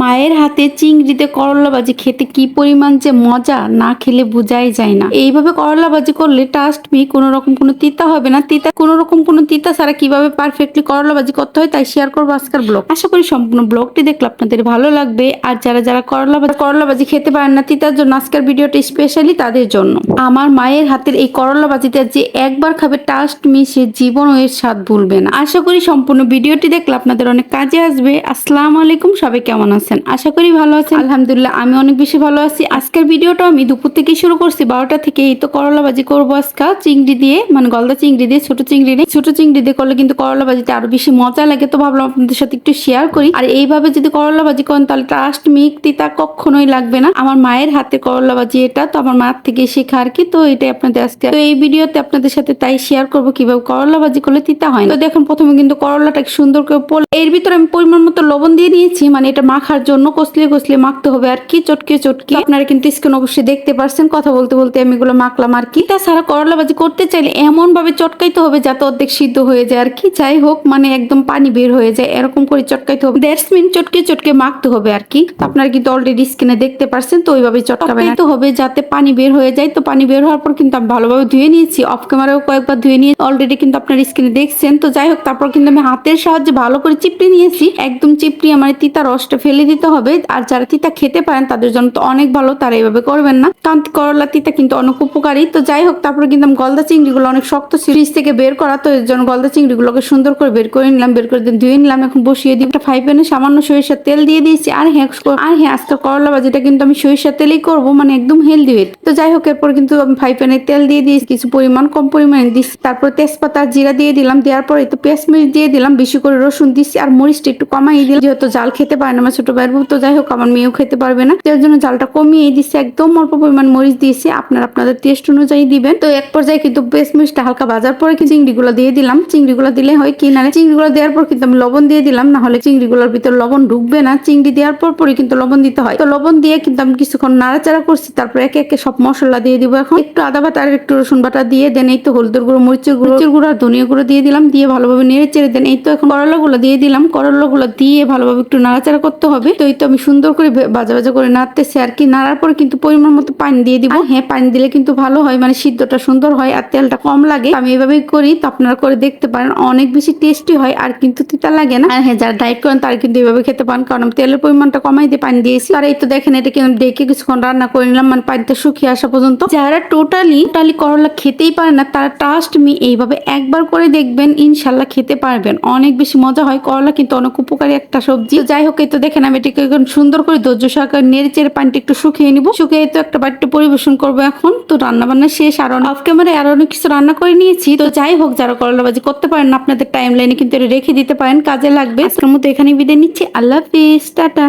মায়ের হাতে চিংড়িতে করলা ভাজি খেতে কি পরিমাণ যে মজা না খেলে বোঝাই যায় না। এইভাবে করলা ভাজি করলে টাস্ট মি কোনো রকম কোনো তিতা হবে না। তিতা কোনো রকম কোনো তিতা ছাড়া কীভাবে পারফেক্টলি করলা ভাজি করতে হয় তাই শেয়ার করব আজকের ব্লগ আশা করি সম্পূর্ণ ব্লগটি দেখলে আপনাদের ভালো লাগবে। আর যারা যারা করলা ভাজি করলা ভাজি খেতে পারেন না, তিতার জন্য আজকের ভিডিওটি স্পেশালি তাদের জন্য। আমার মায়ের হাতের এই করলা ভাজিটা যে একবার খাবে টাস্ট মি সে জীবন এর স্বাদ ভুলবে না। আশা করি সম্পূর্ণ ভিডিওটি দেখলে আপনাদের অনেক কাজে আসবে। আসসালামু আলাইকুম, সবাই কেমন আছেন আশা করি ভালো আছেন। আলহামদুলিল্লাহ, আমি অনেক বেশি ভালো আছি। আজকের ভিডিওটা আমি দুপুর থেকে শুরু করছি। বারোটা থেকে এই তো করলা ভাজি করব আজকে। চিংড়ি দিয়ে মানে গলদা চিংড়ি দিয়ে, ছোট চিংড়ি দিয়ে। ছোট চিংড়ি দিয়ে করলে কিন্তু করলা ভাজিতে আরও বেশি মজা লাগে। তো ভাবলাম আপনাদের সাথে একটু শেয়ার করি। আর এইভাবে যদি করলা ভাজি করেন, তাহলে টাস্ট মিক তিতা কখনোই লাগবে না। আমার মায়ের হাতে করলা ভাজি এটা, তো আমার মার থেকে শেখা আর কি। তো এটাই আপনাদের আজকে। তো এই ভিডিওতে আপনাদের সাথে তাই শেয়ার করব, কীভাবে করলা ভাজি করলে তিতা হয় তো দেখুন, প্রথমে কিন্তু করলাটাকে সুন্দর করে এর ভিতরে আমি পরিমাণ মতো লবণ দিয়ে দিয়েছি। মানে এটা মাখার জন্য কষলে কষলে মাখতে হবে। আর কি চটকে চটকে আপনারা কিন্তু স্ক্রিন অবশ্যই দেখতে পারছেন, কথা বলতে বলতে আমি এগুলো মাখলাম আর কি। তাছাড়া করলা ভাজি করতে চাইলে এমন ভাবে চটকাইতে হবে যাতে অর্ধেক সিদ্ধ হয়ে যায় আর কি। যাই হোক মানে একদম পানি বের হয়ে যায়, এরকম করে চটকাইতে হবে। দেড় মিনিট চটকে চটকে মাখতে হবে আর কি। আপনারা কিন্তু অলরেডি স্কিনে দেখতে পারছেন, তো ওইভাবে চটকাবেন তো হবে যাতে পানি বের হয়ে যায়। তো পানি বের হওয়ার পর কিন্তু আমি ভালোভাবে ধুয়ে নিয়েছি অফ ক্যামেরাও কয়েকবার ধুয়ে নিয়ে অলরেডি কিন্তু আপনার স্কিনে দেখছেন। তো যাই হোক, তারপর কিন্তু আমি হাতের সাহায্যে ভালো করে চিপড়ে নিয়েছি। একদম চিপড়ি আমার তিতা রসটা ফেলে দিতে হবে। আর যারা তিতা খেতে পারেন, তাদের জন্য তো অনেক ভালো, তারা এইভাবে করবেন না। কারণ করলা তিতা কিন্তু অনেক উপকারী। তো যাই হোক, তারপরে কিন্তু গলদা চিংড়িগুলো অনেক শক্ত ফ্রিজ থেকে বের করা, তো এর জন্য গলদা চিংড়িগুলোকে সুন্দর করে বের করে নিলাম, বের করে ধুয়ে নিলাম। এখন বসিয়ে দিয়ে একটা ফ্রাই প্যানে। সামান্য সরিষার তেল দিয়ে দিয়েছি। আর হ্যাঁ আর হ্যাঁ আজকে করলা ভাজিটা কিন্তু আমি সরিষার তেলেই করব মানে একদম হেলদি ওয়েট তো যাই হোক, এরপর কিন্তু আমি ফ্রাই প্যানে তেল দিয়ে দিয়েছি। কিছু পরিমাণ, কম পরিমাণে দিচ্ছি তারপর তেজপাতা জিরা দিয়ে দিলাম। দেওয়ার পরে তো পেঁয়াজ মরিচ দিয়ে দিলাম। বেশি করে রসুন দিচ্ছি আর মরিচটা একটু কমাই দিলাম। যেহেতু জাল খেতে পারে না আমার ছোট বউ, তো যাই হোক আমার মেয়েও খেতে পারবে না। যার জন্য জালটা কমিয়ে দিচ্ছি একদম অল্প পরিমাণ মরিচ দিয়েছি। আপনার আপনাদের টেস্ট অনুযায়ী দিবেন। তো এক পর্যায়ে কিন্তু মরিচটা হালকা ভাজার পরে কি চিংড়িগুলো দিয়ে দিলাম। চিংড়িগুলো দিলে হয় কি না চিংড়িগুলো দেওয়ার পর কিন্তু আমি লবণ দিয়ে দিলাম। না হলে চিংড়িগুলোর ভিতর লবণ ঢুকবে না। চিংড়ি দেওয়ার পর পরে কিন্তু লবণ দিতে হয়। তো লবণ দিয়ে কিন্তু আমি কিছুক্ষণ নাড়াচাড়া করছি। তারপর একে একে সব মশলা দিয়ে দিব এখন। একটু আদা বাটা আর একটু রসুন বাটা দিয়ে দেন। এই তো হলুদের গুঁড়ো মরিচের গুঁড়ো মরিচের গুঁড়ো আর ধনিয়া গুঁড়ো দিয়ে দিলাম। দিয়ে ভালোভাবে নেড়ে চেড়ে দেন। এই তো এখন করলাগুলো দিয়ে দিলাম। করলাগুলো দিয়ে ভালোভাবে একটু নাড়াচাড়া করতে হবে। তো এই তো আমি সুন্দর করে ভাজা ভাজা করে নাড়তেছি। আর কি নাড়ার পরে কিন্তু পরিমাণ মতো পানি দিয়ে দিব। হ্যাঁ পানি দিলে কিন্তু ভালো হয় মানে সিদ্ধটা সুন্দর হয় আর তেলটা কম লাগে। আমি এভাবেই করি তো আপনারা করে দেখতে পারেন। অনেক বেশি টেস্টি হয় আর কিন্তু তিতা লাগে না। আর হ্যাঁ যারা ডায়েট করেন তারা কিন্তু এভাবে খেতে পারেন কারণ আমি তেলের পরিমাণটা কমাই দিয়ে পানি দিয়েছি। আর এই তো দেখেন এটা কিন্তু ডেকে কিছুক্ষণ রান্না করে নিলাম মানে পানিটা শুকিয়ে আসা পর্যন্ত। যারা টোটালি টোটালি করলা খেতেই পারে না তারা ট্রাস্ট মি এইভাবে একবার করে দেখবেন ইনশাল্লাহ খেতে পারবেন। অনেক বেশি মজা হয় করলা কিন্তু অনেক উপকারী একটা সবজি। যাই হোক এই তো দেখেন আমি এটাকে এখন সুন্দর করে ধৈর্য সহকারে নেড়েচের পানিটা একটু শুকিয়ে নিব। শুকিয়ে তো একটা বাড়িতে পরিবেশন করব এখন। তো রান্না বান্না শেষ, আর অফ ক্যামেরায় আরও অনেক কিছু রান্না করে নিয়েছি। তো যাই হোক, যারা করলা বাজি করতে পারেন আপনাদের টাইম লাইনে কিন্তু রেখে দিতে পারেন, কাজে লাগবে। আজকের মতো এখানে বিদায় নিচ্ছি। আল্লাহ হাফিজ, টাটা।